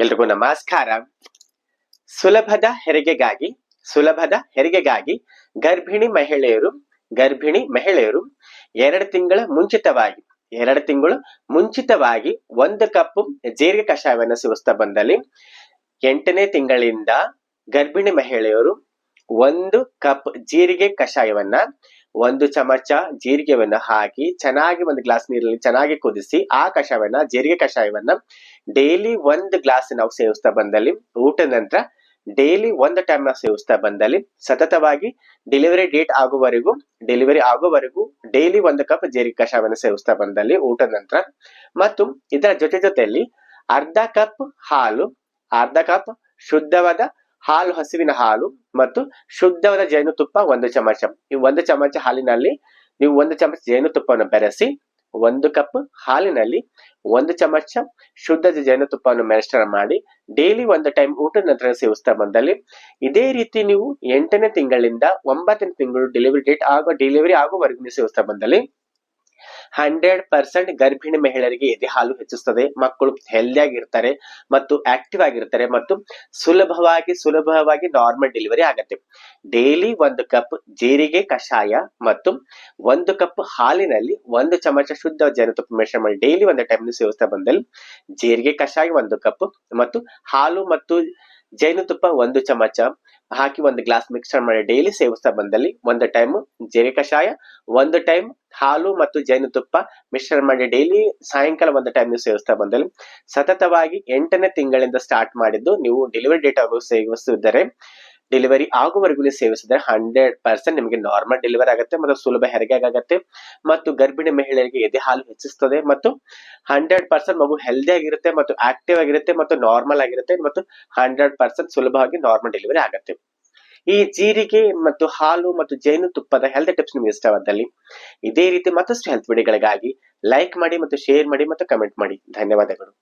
ಎಲ್ರಿಗೂ ನಮಸ್ಕಾರ. ಸುಲಭದ ಹೆರಿಗೆಗಾಗಿ ಸುಲಭದ ಹೆರಿಗೆಗಾಗಿ ಗರ್ಭಿಣಿ ಮಹಿಳೆಯರು ಗರ್ಭಿಣಿ ಮಹಿಳೆಯರು ಎರಡು ತಿಂಗಳ ಮುಂಚಿತವಾಗಿ, ಎರಡು ತಿಂಗಳು ಮುಂಚಿತವಾಗಿ ಒಂದು ಕಪ್ ಜೀರಿಗೆ ಕಷಾಯವನ್ನು ಸೇವಿಸ್ತಾ ಬಂದಲ್ಲಿ ಎಂಟನೇ ತಿಂಗಳಿಂದ ಗರ್ಭಿಣಿ ಮಹಿಳೆಯರು ಒಂದು ಕಪ್ ಜೀರಿಗೆ ಕಷಾಯವನ್ನ ಒಂದು ಚಮಚ ಜೀರಿಗೆವನ್ನ ಹಾಕಿ ಚೆನ್ನಾಗಿ ಒಂದು ಗ್ಲಾಸ್ ನೀರಲ್ಲಿ ಚೆನ್ನಾಗಿ ಕುದಿಸಿ ಆ ಕಷಾಯವನ್ನ, ಜೀರಿಗೆ ಕಷಾಯವನ್ನ ಡೈಲಿ ಒಂದು ಗ್ಲಾಸ್ ನಾವು ಸೇವಿಸ್ತಾ ಬಂದಲ್ಲಿ ಊಟದ ನಂತರ ಡೈಲಿ ಒಂದು ಟೈಮ್ ನಾವು ಸೇವಿಸ್ತಾ ಬಂದಲ್ಲಿ ಸತತವಾಗಿ ಡೆಲಿವರಿ ಡೇಟ್ ಆಗುವವರೆಗೂ ಡೆಲಿವರಿ ಆಗುವವರೆಗೂ ಡೈಲಿ ಒಂದು ಕಪ್ ಜೀರಿಗೆ ಕಷಾಯವನ್ನು ಸೇವಿಸ್ತಾ ಬಂದಲ್ಲಿ ಊಟದ ನಂತರ. ಮತ್ತು ಇದರ ಜೊತೆ ಜೊತೆಯಲ್ಲಿ ಅರ್ಧ ಕಪ್ ಹಾಲು, ಅರ್ಧ ಕಪ್ ಶುದ್ಧವಾದ ಹಾಲು, ಹಸುವಿನ ಹಾಲು ಮತ್ತು ಶುದ್ಧವಾದ ಜೇನುತುಪ್ಪ ಒಂದು ಚಮಚ. ಈ ಒಂದು ಚಮಚ ಹಾಲಿನಲ್ಲಿ ನೀವು ಒಂದು ಚಮಚ ಜೇನುತುಪ್ಪವನ್ನು ಬೆರೆಸಿ, ಒಂದು ಕಪ್ ಹಾಲಿನಲ್ಲಿ ಒಂದು ಚಮಚ ಶುದ್ಧ ಜೇನುತುಪ್ಪವನ್ನು ಮಿಶ್ರಣ ಮಾಡಿ, ಡೈಲಿ ಒಂದು ಟೈಮ್ ಊಟದ ನಂತರ ಸೇವಿಸ್ತಾ ಬಂದಲ್ಲಿ ಇದೇ ರೀತಿ ನೀವು ಎಂಟನೇ ತಿಂಗಳಿಂದ ಒಂಬತ್ತನೇ ತಿಂಗಳು ಡೆಲಿವರಿ ಡೇಟ್ ಆಗೋ, ಡೆಲಿವರಿ ಆಗುವವರೆಗೂ ನೀವು ಸೇವಿಸ್ತಾ ಬಂದಲ್ಲಿ ಹಂಡ್ರೆಡ್ ಪರ್ಸೆಂಟ್ ಗರ್ಭಿಣಿ ಮಹಿಳೆಯರಿಗೆ ಎದೆ ಹಾಲು ಹೆಚ್ಚಿಸುತ್ತದೆ ಮಕ್ಕಳು ಹೆಲ್ದಿ ಆಗಿರ್ತಾರೆ ಮತ್ತು ಆಕ್ಟಿವ್ ಆಗಿರ್ತಾರೆ ಮತ್ತು ಸುಲಭವಾಗಿ ಸುಲಭವಾಗಿ ನಾರ್ಮಲ್ ಡೆಲಿವರಿ ಆಗತ್ತೆ. ಡೈಲಿ ಒಂದು ಕಪ್ ಜೀರಿಗೆ ಕಷಾಯ ಮತ್ತು ಒಂದು ಕಪ್ ಹಾಲಿನಲ್ಲಿ ಒಂದು ಚಮಚ ಶುದ್ಧ ಜೇನುತುಪ್ಪ ಮಿಶ್ರಣ ಮಾಡಿ ಡೈಲಿ ಒಂದು ಟೈಮ್ ಸೇವಿಸ್ತಾ ಬಂದಲ್ಲಿ ಜೀರಿಗೆ ಕಷಾಯ ಒಂದು ಕಪ್ ಮತ್ತು ಹಾಲು ಮತ್ತು ಜೇನುತುಪ್ಪ ಒಂದು ಚಮಚ ಹಾಕಿ ಒಂದು ಗ್ಲಾಸ್ ಮಿಕ್ಸರ್ ಮಾಡಿ ಡೈಲಿ ಸೇವಿಸ್ತಾ ಬಂದಲ್ಲಿ ಒಂದು ಟೈಮ್ ಜೀರಿಗೆ ಕಷಾಯ, ಒಂದು ಟೈಮ್ ಹಾಲು ಮತ್ತು ಜೇನುತುಪ್ಪ ಮಿಶ್ರಣ ಮಾಡಿ ಡೈಲಿ ಸಾಯಂಕಾಲ ಒಂದು ಟೈಮ್ ನೀವು ಸೇವಿಸ್ತಾ ಬಂದಲ್ಲಿ ಸತತವಾಗಿ ಎಂಟನೇ ತಿಂಗಳಿಂದ ಸ್ಟಾರ್ಟ್ ಮಾಡಿದ್ದು ನೀವು ಡೆಲಿವರಿ ಡೇಟ್ ಸೇವಿಸುತ್ತಿದ್ದರೆ ಸೇವಿಸಿದರೆ ಡೆಲಿವರಿ ಆಗುವವರೆಗೂ ಸೇವಿಸಿದ್ರೆ ಹಂಡ್ರೆಡ್ ಪರ್ಸೆಂಟ್ ನಿಮಗೆ ನಾರ್ಮಲ್ ಡೆಲಿವರಿ ಆಗುತ್ತೆ ಮತ್ತು ಸುಲಭ ಹೆರಿಗೆ ಆಗುತ್ತೆ. ಮತ್ತು ಗರ್ಭಿಣಿ ಮಹಿಳೆಯರಿಗೆ ಎದೆ ಹಾಲು ಹೆಚ್ಚಿಸುತ್ತದೆ ಮತ್ತು ಹಂಡ್ರೆಡ್ ಪರ್ಸೆಂಟ್ ಮಗು ಹೆಲ್ದಿ ಆಗಿರುತ್ತೆ ಮತ್ತು ಆಕ್ಟಿವ್ ಆಗಿರುತ್ತೆ ಮತ್ತು ನಾರ್ಮಲ್ ಆಗಿರುತ್ತೆ ಮತ್ತು ಹಂಡ್ರೆಡ್ ಪರ್ಸೆಂಟ್ ಸುಲಭವಾಗಿ ನಾರ್ಮಲ್ ಡೆಲಿವರಿ ಆಗುತ್ತೆ. ಈ ಜೀರಿಗೆ ಮತ್ತು ಹಾಲು ಮತ್ತು ಜೇನುತುಪ್ಪದ ಹೆಲ್ತ್ ಟಿಪ್ಸ್ ನಿಮ್ಗೆ ಇಷ್ಟವಾದಲ್ಲಿ ಇದೇ ರೀತಿ ಮತ್ತಷ್ಟು ಹೆಲ್ತ್ ವಿಡಿಯೋಗಳಿಗಾಗಿ ಲೈಕ್ ಮಾಡಿ ಮತ್ತು ಶೇರ್ ಮಾಡಿ ಮತ್ತು ಕಮೆಂಟ್ ಮಾಡಿ. ಧನ್ಯವಾದಗಳು.